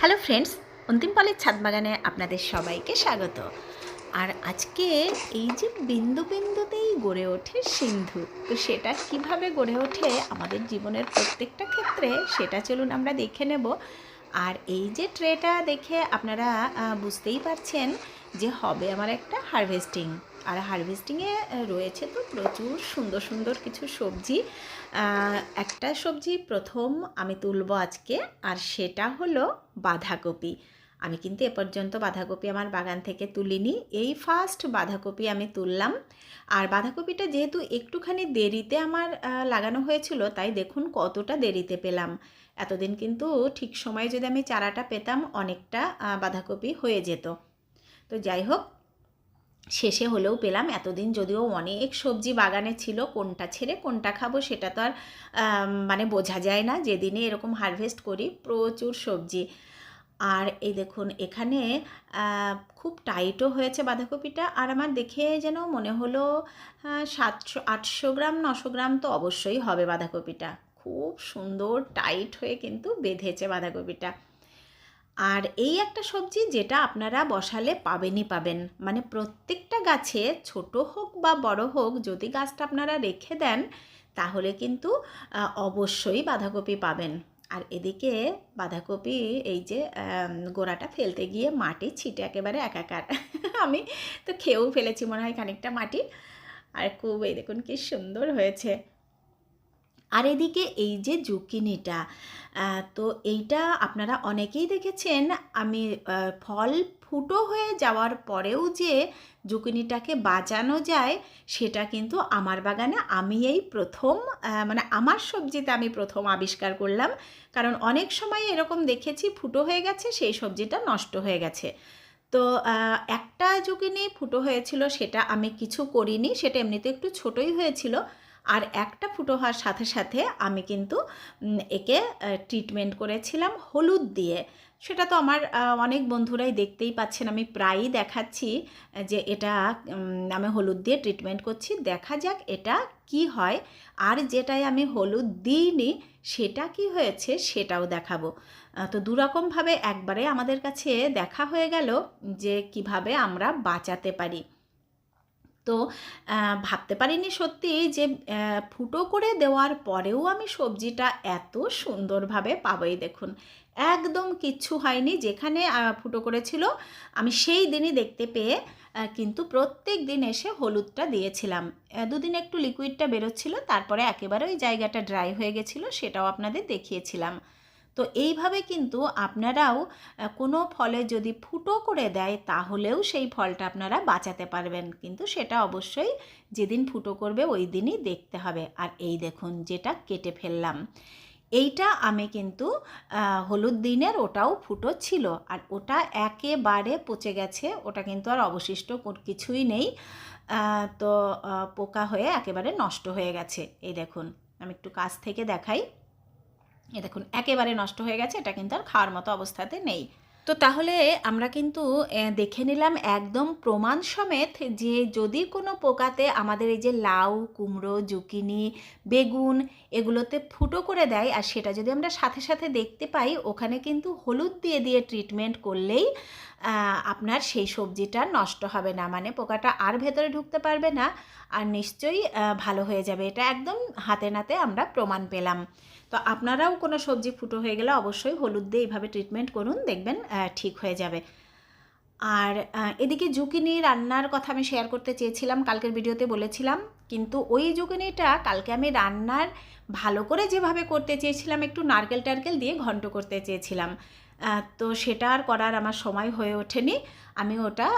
Hello friends, অন্তিম পালের ছাদ বাগানে আপনাদের সবাইকে স্বাগত। আর আজকে এই যে বিন্দু বিন্দুতেই গড়ে ওঠে সিন্ধু, তো সেটা কীভাবে গড়ে ওঠে আমাদের জীবনের প্রত্যেকটা ক্ষেত্রে সেটা চলুন আমরা দেখে নেব। আর এই যে ট্রেটা দেখে আপনারা বুঝতেই পারছেন যে হবে আমার একটা হারভেস্টিং। আর হারভেস্টিংয়ে রয়েছে তো প্রচুর সুন্দর সুন্দর কিছু সবজি। একটা সবজি প্রথম আমি তুলবো আজকে, আর সেটা হলো বাঁধাকপি। আমি কিন্তু এ পর্যন্ত বাঁধাকপি আমার বাগান থেকে তুলিনি। এই ফার্স্ট বাঁধাকপি আমি তুললাম। আর বাঁধাকপিটা যেহেতু একটুখানি দেরিতে আমার লাগানো হয়েছিল, তাই দেখুন কতটা দেরিতে পেলাম। এতদিন কিন্তু ঠিক সময়ে যদি আমি চারাটা পেতাম, অনেকটা বাঁধাকপি হয়ে যেত। তো যাই হোক শেষে হলেও পেলাম। এতদিন যদিও অনেক সবজি বাগানে ছিল, কোনটা ছেড়ে কোনটা খাব সেটা তো আর মানে বোঝা যায় না। যেদিনে এরকম হারভেস্ট করি, প্রচুর সবজি। আর এই দেখুন, এখানে খুব টাইটও হয়েছে বাঁধাকপিটা। আর আমার দেখে যেন মনে হলো সাতশো, আটশো গ্রাম, নশো গ্রাম তো অবশ্যই হবে বাঁধাকপিটা। খুব সুন্দর টাইট হয়ে কিন্তু বেঁধেছে বাঁধাকপিটা। আর এই একটা সবজি যেটা আপনারা বসালে পাবেনই পাবেন। মানে প্রত্যেকটা গাছে, ছোট হোক বা বড় হোক, যদি গাছটা আপনারা রেখে দেন, তাহলে কিন্তু অবশ্যই বাঁধাকপি পাবেন। আর এদিকে বাঁধাকপি এই যে গোড়াটা ফেলতে গিয়ে মাটি ছিটে একেবারে একাকার। আমি তো খেয়েও ফেলেছি মনে হয় খানিকটা মাটি। আর খুব, এই দেখুন কি সুন্দর হয়েছে। আর এদিকে এই যে জুকিনিটা তো এইটা আপনারা অনেকেই দেখেছেন, আমি ফল ফুটো হয়ে যাওয়ার পরেও যে জুকিনিটাকে বাঁচানো যায়, সেটা কিন্তু আমার বাগানে আমি এই প্রথম মানে আমার সবজিতে আমি প্রথম আবিষ্কার করলাম। কারণ অনেক সময় এরকম দেখেছি, ফুটো হয়ে গেছে, সেই সবজিটা নষ্ট হয়ে গেছে। তো একটা জুকিনি ফুটো হয়েছিল, সেটা আমি কিছু করিনি, সেটা এমনিতে একটু ছোটই হয়েছিল আর একটা ফুটো হওয়ার সাথে সাথে আমি কিন্তু একে ট্রিটমেন্ট করেছিলাম হলুদ দিয়ে। সেটা তো আমার অনেক বন্ধুরাই দেখতেই পাচ্ছেন। আমি প্রায়ই দেখাচ্ছি যে এটা আমি হলুদ দিয়ে ট্রিটমেন্ট করছি। দেখা যাক এটা কি হয়। আর যেটাই আমি হলুদ দিইনি, সেটা কি হয়েছে সেটাও দেখাবো। তো দুরকমভাবে একবারে আমাদের কাছে দেখা হয়ে গেল যে কীভাবে আমরা বাঁচাতে পারি। তো ভাবতে পারিনি সত্যি যে ফুটো করে দেওয়ার পরেও আমি সবজিটা এত সুন্দরভাবে পাবোই দেখুন। একদম কিচ্ছু হয়নি। যেখানে ফুটো করেছিল, আমি সেই দিনই দেখতে পেয়ে কিন্তু প্রত্যেক দিন এসে হলুদটা দিয়েছিলাম। দুদিন একটু লিকুইডটা বেরোচ্ছিল, তারপরে একেবারে ওই জায়গাটা ড্রাই হয়ে গেছিল, সেটাও আপনাদের দেখিয়েছিলাম। তো এইভাবে কিন্তু আপনারাও কোনো ফলে যদি ফুটো করে দেয়, তাহলেও সেই ফলটা আপনারা বাঁচাতে পারবেন। কিন্তু সেটা অবশ্যই যেদিন ফুটো করবে, ওই দিনই দেখতে হবে। আর এই দেখুন, যেটা কেটে ফেললাম। এইটা আমি কিন্তু হলুদ দিনের ওটাও ফুটো ছিল। আর ওটা একেবারে পচে গেছে। ওটা কিন্তু আর অবশিষ্ট কিছুই নেই। তো পোকা হয়ে একেবারে নষ্ট হয়ে গেছে। এই দেখুন, আমি একটু কাছ থেকে দেখাই। এ দেখুন, একেবারে নষ্ট হয়ে গেছে, এটা কিন্তু আর খাওয়ার মতো অবস্থাতে নেই। তো তাহলে আমরা কিন্তু দেখে নিলাম একদম প্রমাণ সমেত যে যদি কোনো পোকাতে আমাদের এই যে লাউ, কুমড়ো, জুকিনি, বেগুন এগুলোতে ফুটো করে দেয়, আর সেটা যদি আমরা সাথে সাথে দেখতে পাই, ওখানে কিন্তু হলুদ দিয়ে দিয়ে ট্রিটমেন্ট করলেই আপনার সেই সবজিটা নষ্ট হবে না। মানে পোকাটা আর ভেতরে ঢুকতে পারবে না, আর নিশ্চয়ই ভালো হয়ে যাবে। এটা একদম হাতে নাতে আমরা প্রমাণ পেলাম। তো আপনারাও কোনো সবজি ফুটো হয়ে গেলে অবশ্যই হলুদ দিয়ে এইভাবে ট্রিটমেন্ট করুন, দেখবেন ঠিক হয়ে যাবে। আর এদিকে জুকিনি রান্নার কথা আমি শেয়ার করতে চেয়েছিলাম, কালকের ভিডিওতে বলেছিলাম। কিন্তু ওই জুকিনিটা কালকে আমি রান্নার ভালো করে যেভাবে করতে চেয়েছিলাম, একটু নারকেল টারকেল দিয়ে ঘন্ট করতে চেয়েছিলাম। তো সেটা আর করার আমার সময় হয়ে ওঠেনি। আমি ওটা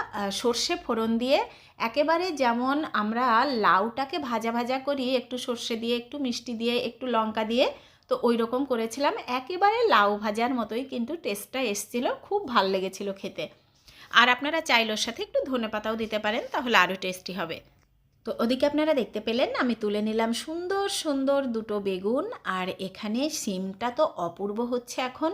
সর্ষে ফোড়ন দিয়ে একেবারে যেমন আমরা লাউটাকে ভাজা ভাজা করি, একটু সর্ষে দিয়ে, একটু মিষ্টি দিয়ে, একটু লঙ্কা দিয়ে তো ওই রকম করেছিলাম। একেবারে লাউ ভাজার মতোই কিন্তু টেস্টটা এসছিল, খুব ভালো লেগেছিল খেতে। আর আপনারা চাইলোর সাথে একটু ধনে পাতাও দিতে পারেন, তাহলে আরও টেস্টি হবে। তো ওদিকে আপনারা দেখতে পেলেন, আমি তুলে নিলাম সুন্দর সুন্দর দুটো বেগুন, আর এখানে সিমটা তো অপূর্ব হচ্ছে এখন।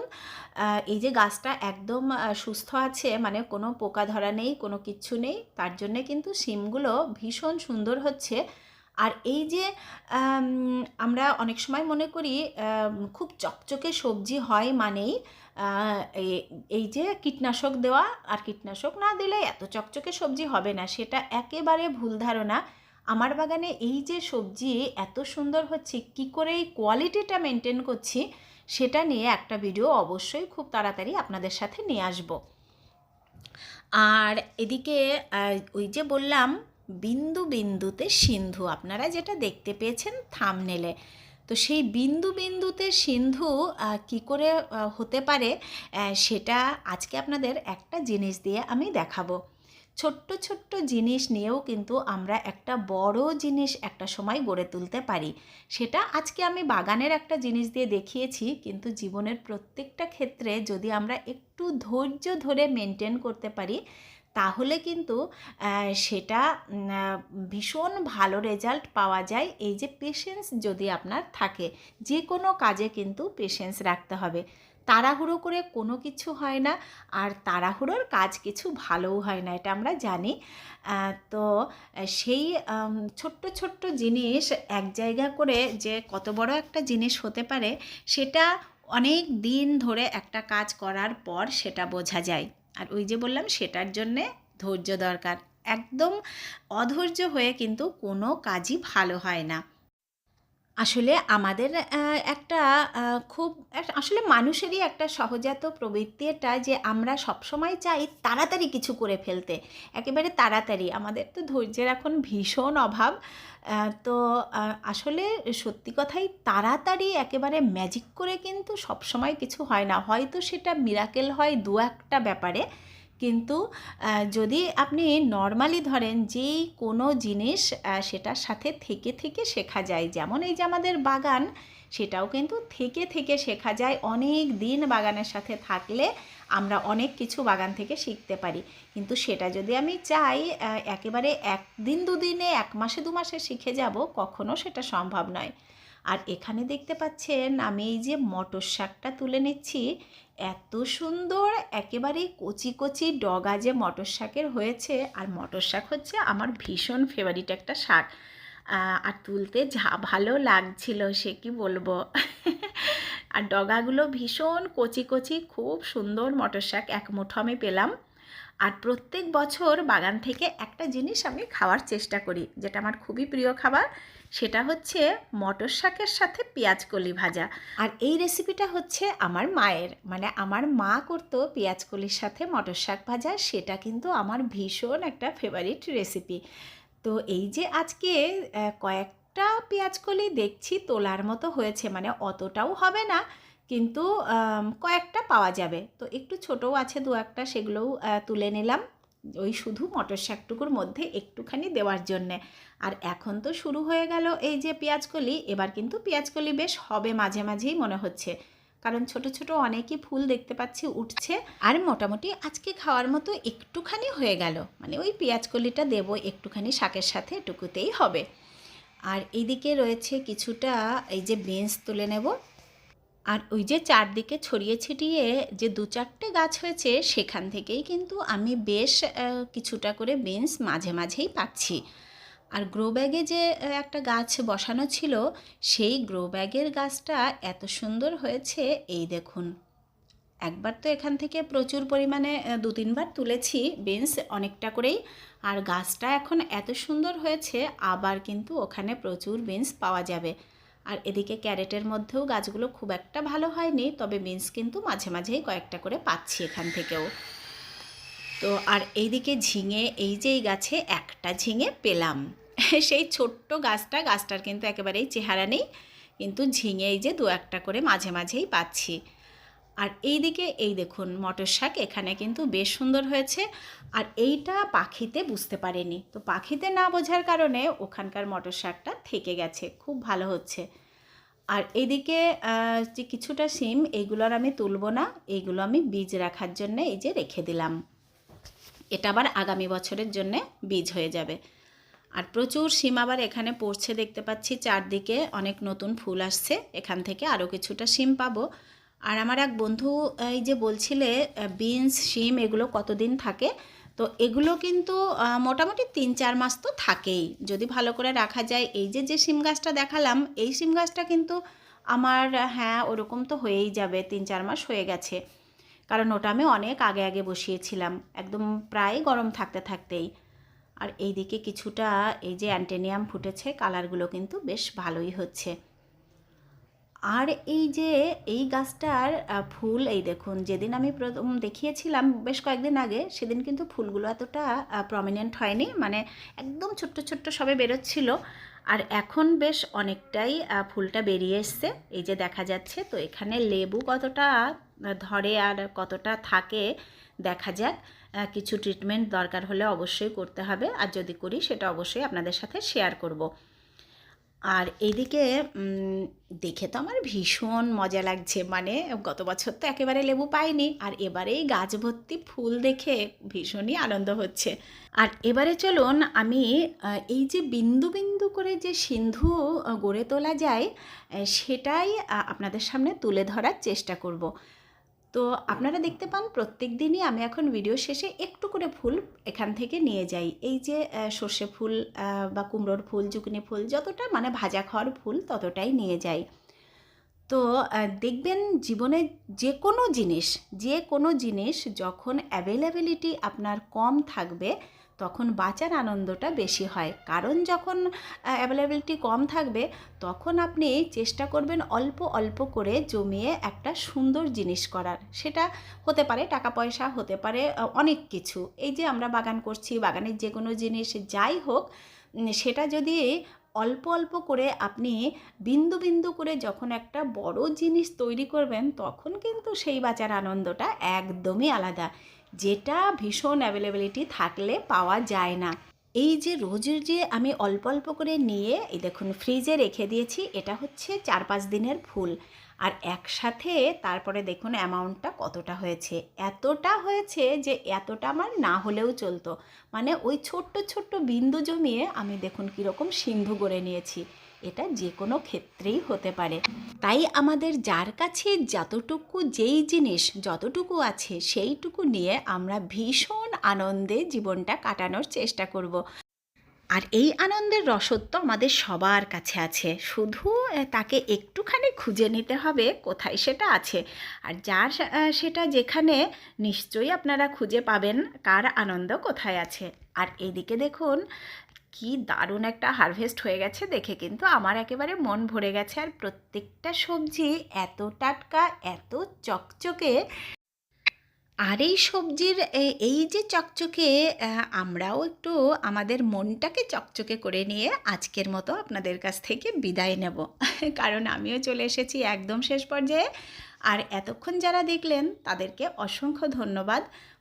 এই যে গাছটা একদম সুস্থ আছে মানে কোনো পোকা ধরা নেই, কোনো কিচ্ছু নেই, তার জন্যে কিন্তু সিমগুলো ভীষণ সুন্দর হচ্ছে। আর এই যে আমরা অনেক সময় মনে করি খুব চকচকে সবজি হয় মানেই এই যে কীটনাশক দেওয়া আর কীটনাশক না দিলে এত চকচকে সবজি হবে না। সেটা একেবারে ভুল ধারণা। আমার বাগানে এই যে সবজি এত সুন্দর হচ্ছে, কি করে এই কোয়ালিটিটা মেনটেন করছি, সেটা নিয়ে একটা ভিডিও অবশ্যই খুব তাড়াতাড়ি আপনাদের সাথে নিয়ে আসব। আর এদিকে ওই যে বললাম বিন্দু বিন্দুতে সিন্ধু। আপনারা যেটা দেখতে পেয়েছেন থামনেলে। তো সেই বিন্দু বিন্দুতে সিন্ধু কি করে হতে পারে সেটা আজকে আপনাদের একটা জিনিস দিয়ে আমি দেখাবো। ছোট্ট ছোট্ট জিনিস নিয়েও কিন্তু আমরা একটা বড় জিনিস একটা সময় গড়ে তুলতে পারি। সেটা আজকে আমি বাগানের একটা জিনিস দিয়ে দেখিয়েছি, কিন্তু জীবনের প্রত্যেকটা ক্ষেত্রে যদি আমরা একটু ধৈর্য ধরে মেনটেন করতে পারি তাহলে কিন্তু সেটা ভীষণ ভালো রেজাল্ট পাওয়া যায়। এই যে পেশেন্স যদি আপনার থাকে যে কোনো কাজে কিন্তু পেশেন্স রাখতে হবে। তাড়াহুড়ো করে কোনো কিছু হয় না, আর তাড়াহুড়োর কাজ কিছু ভালোও হয় না, এটা আমরা জানি। তো সেই ছোট্ট ছোট্ট জিনিস এক জায়গা করে যে কত বড় একটা জিনিস হতে পারে, সেটা অনেক দিন ধরে একটা কাজ করার পর সেটা বোঝা যায়। আর ওই যে বললাম, সেটার জন্যে ধৈর্য দরকার। একদম অধৈর্য হয়ে কিন্তু কোনো কাজই ভালো হয় না। আসলে আমাদের একটা খুব আসলে মানুষেরই একটা সহজাত প্রবৃত্তি এটা যে আমরা সবসময় চাই তাড়াতাড়ি কিছু করে ফেলতে। একেবারে তাড়াতাড়ি। আমাদের তো ধৈর্যের এখন ভীষণ অভাব। তো আসলে সত্যি কথাই তাড়াতাড়ি একেবারে ম্যাজিক করে কিন্তু সবসময় কিছু হয় না। হয়তো সেটা মিরাকেল হয় দু একটা ব্যাপারে। কিন্তু যদি আপনি নর্মালি ধরেন যেই কোনো জিনিস সেটার সাথে থেকে থেকে শেখা যায়, যেমন এই যে আমাদের বাগান, সেটাও কিন্তু থেকে থেকে শেখা যায়। অনেক দিন বাগানের সাথে থাকলে আমরা অনেক কিছু বাগান থেকে শিখতে পারি। কিন্তু সেটা যদি আমি চাই একেবারে একদিন দুদিনে, এক মাসে দু মাসে শিখে যাব, কখনো সেটা সম্ভব নয়। আর এখানে দেখতে পাচ্ছেন আমি এই যে মটর শাকটা তুলে নিচ্ছি। এত সুন্দর একেবারে কচি কচি ডগা যে মটর শাকের হয়েছে। আর মটর শাক হচ্ছে আমার ভীষণ ফেভারিট একটা শাক। আর তুলতে যা ভালো লাগছিল, সে কি বলব? আর ডগাগুলো ভীষণ কচি কচি, খুব সুন্দর মটর শাক, এক মুঠো আমি পেলাম। আর প্রত্যেক বছর বাগান থেকে একটা জিনিস আমি খাওয়ার চেষ্টা করি, যেটা আমার খুবই প্রিয় খাবার, সেটা হচ্ছে মটর শাকের সাথে পেঁয়াজ কলি ভাজা। আর এই রেসিপিটা হচ্ছে আমার মায়ের মানে আমার মা করতো পেঁয়াজ কলির সাথে মটর শাক ভাজা, সেটা কিন্তু আমার ভীষণ একটা ফেভারিট রেসিপি তো এই যে আজকে কয়েকটা পেঁয়াজ কলি দেখছি, তোলার মতো হয়েছে মানে অতটাও হবে না কিন্তু কয়েকটা পাওয়া যাবে। তো একটু ছোটও আছে দু একটা, সেগুলোও তুলে নিলাম। ওই শুধু মটর শাকটুকুর মধ্যে একটুখানি দেওয়ার জন্যে। আর এখন তো শুরু হয়ে গেল এই যে পেঁয়াজকলি এবার কিন্তু পেঁয়াজকলি বেশ হবে মাঝে মাঝেই মনে হচ্ছে। কারণ ছোট ছোট অনেকই ফুল দেখতে পাচ্ছি উঠছে। আর মোটামুটি আজকে খাওয়ার মতো একটুখানি হয়ে গেল। মানে ওই পেঁয়াজকলিটা দেবো একটুখানি শাকের সাথে, এটুকুতেই হবে। আর এইদিকে রয়েছে কিছুটা এই যে বেঞ্চ তুলে নেব। আর ওই যে চারদিকে ছড়িয়ে ছিটিয়ে যে দু চারটে গাছ হয়েছে, সেখান থেকেই কিন্তু আমি বেশ কিছুটা করে বেঞ্চ মাঝে মাঝেই পাচ্ছি। আর গ্রো ব্যাগে যে একটা গাছ বসানো ছিল, সেই গ্রো ব্যাগের গাছটা এত সুন্দর হয়েছে, এই দেখুন। একবার তো এখান থেকে প্রচুর পরিমাণে দু তিনবার তুলেছি বেঞ্চ অনেকটা করেই। আর গাছটা এখন এত সুন্দর হয়েছে, আবার কিন্তু ওখানে প্রচুর বেঞ্চ পাওয়া যাবে। আর এদিকে ক্যারেটের মধ্যেও গাছগুলো খুব একটা ভালো হয়নি, তবে বিনস কিন্তু মাঝে মাঝেই কয়েকটা করে পাচ্ছি এখান থেকেও। তো আর এইদিকে ঝিঙে, এই যে এই গাছে একটা ঝিঙে পেলাম। সেই ছোট্ট গাছটা, গাছটার কিন্তু একেবারেই চেহারা নেই, কিন্তু ঝিঙে এই যে দু একটা করে মাঝে মাঝেই পাচ্ছি। আর এইদিকে এই দেখুন মটর শাক, এখানে কিন্তু বেশ সুন্দর হয়েছে। আর এইটা পাখিতে বুঝতে পারেনি। তো পাখিতে না বোঝার কারণে ওখানকার মটর শাকটা থেকে গেছে। খুব ভালো হচ্ছে। আর এদিকে যে কিছুটা সিম এইগুলোর আমি তুলবো না। এইগুলো আমি বীজ রাখার জন্য এই যে রেখে দিলাম। এটা আবার আগামী বছরের জন্য বীজ হয়ে যাবে। আর প্রচুর সিম আবার এখানে পড়ছে, দেখতে পাচ্ছি। চারদিকে অনেক নতুন ফুল আসছে। এখান থেকে আরও কিছুটা সিম পাবো। আর আমার এক বন্ধু এই যে বলছিলে বিনস শিম এগুলো কতদিন থাকে? তো এগুলো কিন্তু মোটামুটি তিন চার মাস তো থাকেই। যদি ভালো করে রাখা যায়, এই যে যে সিম গাছটা দেখালাম, এই সিম গাছটা কিন্তু আমার হ্যাঁ ওরকম তো হয়েই যাবে, তিন চার মাস হয়ে গেছে। কারণ ওটা আমি অনেক আগে আগে বসিয়েছিলাম, একদম প্রায় গরম থাকতে থাকতেই। আর এইদিকে কিছুটা এই যে অ্যান্টেনিয়াম ফুটেছে, কালারগুলো কিন্তু বেশ ভালোই হচ্ছে। আর এই যে এই গাছটার ফুল, এই দেখুন, যেদিন আমি প্রথম দেখিয়েছিলাম বেশ কয়েকদিন আগে, সেদিন কিন্তু ফুলগুলো এতটা প্রমিনেন্ট হয়নি মানে একদম ছোট্ট ছোট্ট সবে বেরোচ্ছিল। আর এখন বেশ অনেকটাই ফুলটা বেরিয়ে এসছে, এই যে দেখা যাচ্ছে। তো এখানে লেবু কতটা ধরে আর কতটা থাকে, দেখা যাক। কিছু ট্রিটমেন্ট দরকার হলে অবশ্যই করতে হবে। আর যদি করি, সেটা অবশ্যই আপনাদের সাথে শেয়ার করব। আর এদিকে দেখে তো আমার ভীষণ মজা লাগছে। মানে গত বছর তো একেবারে লেবু পাইনি, আর এবারে এই গাছ ভর্তি ফুল দেখে ভীষণই আনন্দ হচ্ছে। আর এবারে চলুন আমি এই যে বিন্দু বিন্দু করে যে সিন্ধু গড়ে তোলা যায় সেটাই আপনাদের সামনে তুলে ধরার চেষ্টা করব। তো আপনারা দেখতে পান, প্রত্যেক দিনই আমি এখন ভিডিও শেষে একটু করে ফুল এখান থেকে নিয়ে যাই। এই যে সর্ষে ফুল বা কুমড়োর ফুল জুকনি ফুল, যতটা মানে ভাজা খাওয়ার ফুল ততটাই নিয়ে যাই। তো দেখবেন জীবনে যে কোনো জিনিস যে কোনো জিনিস যখন অ্যাভেলেবিলিটি আপনার কম থাকবে তখন বাঁচার আনন্দটা বেশি হয়। কারণ যখন অ্যাভেলেবিলিটি কম থাকবে, তখন আপনি চেষ্টা করবেন অল্প অল্প করে জমিয়ে একটা সুন্দর জিনিস করার। সেটা হতে পারে টাকা পয়সা, হতে পারে অনেক কিছু। এই যে আমরা বাগান করছি, বাগানের যে কোনো জিনিস যাই হোক সেটা যদি অল্প অল্প করে আপনি বিন্দু বিন্দু করে যখন একটা বড় জিনিস তৈরি করবেন, তখন কিন্তু সেই বাঁচার আনন্দটা একদমই আলাদা। যেটা ভীষণ অ্যাভেলেবিলিটি থাকলে পাওয়া যায় না। এই যে রোজের যে আমি অল্প অল্প করে নিয়ে, এই দেখুন ফ্রিজে রেখে দিয়েছি, এটা হচ্ছে চার পাঁচ দিনের ফুল। আর একসাথে তারপরে দেখুন অ্যামাউন্টটা কতটা হয়েছে। এতটা হয়েছে যে এতটা আমার না হলেও চলতো। মানে ওই ছোট্ট ছোট্ট বিন্দু জমিয়ে আমি দেখুন কীরকম সিন্ধু গড়ে নিয়েছি। এটা যে কোনো ক্ষেত্রেই হতে পারে। তাই আমাদের যার কাছে যতটুকু যেই জিনিস যতটুকু আছে সেইটুকু নিয়ে আমরা ভীষণ আনন্দে জীবনটা কাটানোর চেষ্টা করব। আর এই আনন্দের রসত্ব আমাদের সবার কাছে আছে। শুধু তাকে একটুখানি খুঁজে নিতে হবে কোথায় সেটা আছে। আর যার সেটা যেখানে নিশ্চয়ই আপনারা খুঁজে পাবেন কার আনন্দ কোথায় আছে। আর এদিকে দেখুন কি দারুণ একটা হারভেস্ট হয়ে গেছে দেখে কিন্তু আমার একেবারে মন ভরে গেছে। আর প্রত্যেকটা সবজি এত টাটকা, এত চকচকে। আর এই সবজির এই যে চকচকে আমরাও একটু আমাদের মনটাকে চকচকে করে নিয়ে আজকের মতো আপনাদের কাছ থেকে বিদায় নেব। কারণ আমিও চলে এসেছি একদম শেষ পর্যায়ে। আর এতক্ষণ যারা দেখলেন তাদেরকে অসংখ্য ধন্যবাদ।